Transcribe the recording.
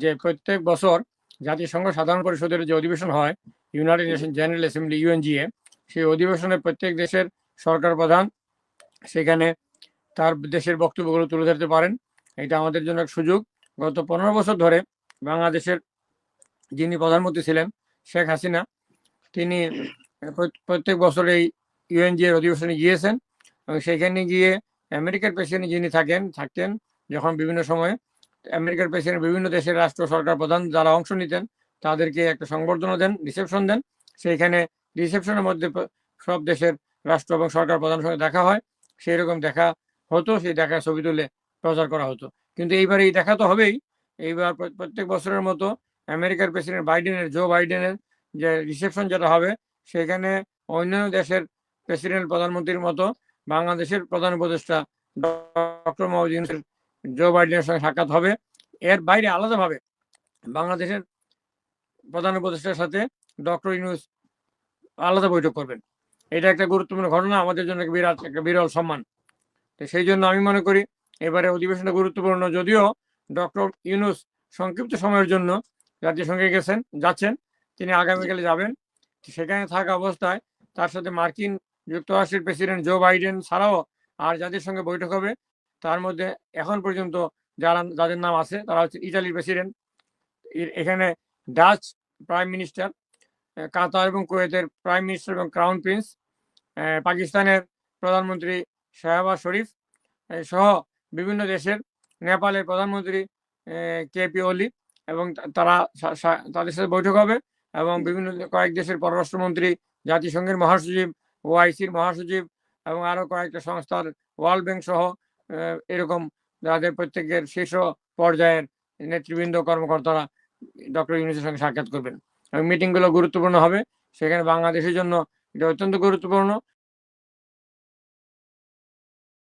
যে প্রত্যেক বছর জাতিসংঘ সাধারণ পরিষদের যে অধিবেশন হয়, United Nation General Assembly, UNGA, সেই অধিবেশনে প্রত্যেক দেশের সরকার প্রধান সেখানে তার দেশের বক্তব্যগুলো তুলে ধরতে পারেন। এটা আমাদের জন্য এক সুযোগ। গত পনেরো বছর ধরে বাংলাদেশের যিনি প্রধানমন্ত্রী ছিলেন, শেখ হাসিনা, তিনি প্র- প্রত্যেক বছর এই ইউএনজি এর অধিবেশনে গিয়েছেন এবং সেখানে গিয়ে আমেরিকার প্রেসিডেন্ট যিনি থাকেন, থাকতেন যখন বিভিন্ন সময়ে আমেরিকার প্রেসিডেন্ট, বিভিন্ন দেশের রাষ্ট্র সরকার প্রধান যারা অংশ নিতেন, তাদেরকে একটা সংবর্ধনা দেন রিসেপশন দেন। সেইখানে রিসেপশনের মধ্যে সব দেশের রাষ্ট্র এবং সরকার প্রধানের সঙ্গে দেখা হয়। সেই রকম দেখা হতো, সেই দেখা ছবি তুলে প্রচার করা হতো। কিন্তু এইবার এই দেখা তো হবেই। এইবার প্র- প্রত্যেক বছরের মতো আমেরিকার প্রেসিডেন্ট বাইডেনের, জো বাইডেনের যে রিসেপশন যেটা হবে সেখানে অন্যান্য দেশের প্রেসিডেন্ট, প্রধানমন্ত্রীর মতো বাংলাদেশের প্রধান উপদেষ্টা ডক্টর ইউনুসের জো বাইডেনের সঙ্গে সাক্ষাৎ হবে। এর বাইরে আলাদাভাবে বাংলাদেশের প্রধান উপদেষ্টার সাথে ডক্টর ইউনুস আলাদা বৈঠক করবেন। এটা একটা গুরুত্বপূর্ণ ঘটনা, আমাদের জন্য বিরাট, একটা বিরল সম্মান। তো সেই জন্য আমি মনে করি এবারে অধিবেশনটা গুরুত্বপূর্ণ, যদিও ডক্টর ইউনুস সংক্ষিপ্ত সময়ের জন্য জাতিসংঘে গেছেন, যাচ্ছেন, তিনি আগামীকালে যাবেন। সেখানে থাকা অবস্থায় তার সাথে মার্কিন যুক্তরাষ্ট্রের প্রেসিডেন্ট জো বাইডেন ছাড়াও আর যাদের সঙ্গে বৈঠক হবে। তার মধ্যে এখন পর্যন্ত যারা, যাদের নাম আছে, তারা হচ্ছে ইটালির প্রেসিডেন্ট এখানে ডাচ প্রাইম মিনিস্টার কাতার এবং কুয়েতের প্রাইম মিনিস্টার এবং ক্রাউন প্রিন্স পাকিস্তানের প্রধানমন্ত্রী শাহবাজ শরীফ সহ বিভিন্ন দেশের নেপালের প্রধানমন্ত্রী কেপি ওলি এবং তা- তারা তাদের সাথে বৈঠক হবে এবং বিভিন্ন কয়েক দেশের পররাষ্ট্রমন্ত্রী, জাতিসংঘের মহাসচিব, ওআইসির মহাসচিব এবং আরও কয়েকটা সংস্থার ওয়ার্ল্ড ব্যাংক সহ এরকম যাদের প্রত্যেকের শীর্ষ পর্যায়ের নেতৃবৃন্দ, কর্মকর্তারা ডক্টর ইউনুসের সঙ্গে সাক্ষাৎ করবেন। এবং মিটিংগুলো গুরুত্বপূর্ণ হবে। সেখানে বাংলাদেশের জন্য এটা অত্যন্ত গুরুত্বপূর্ণ।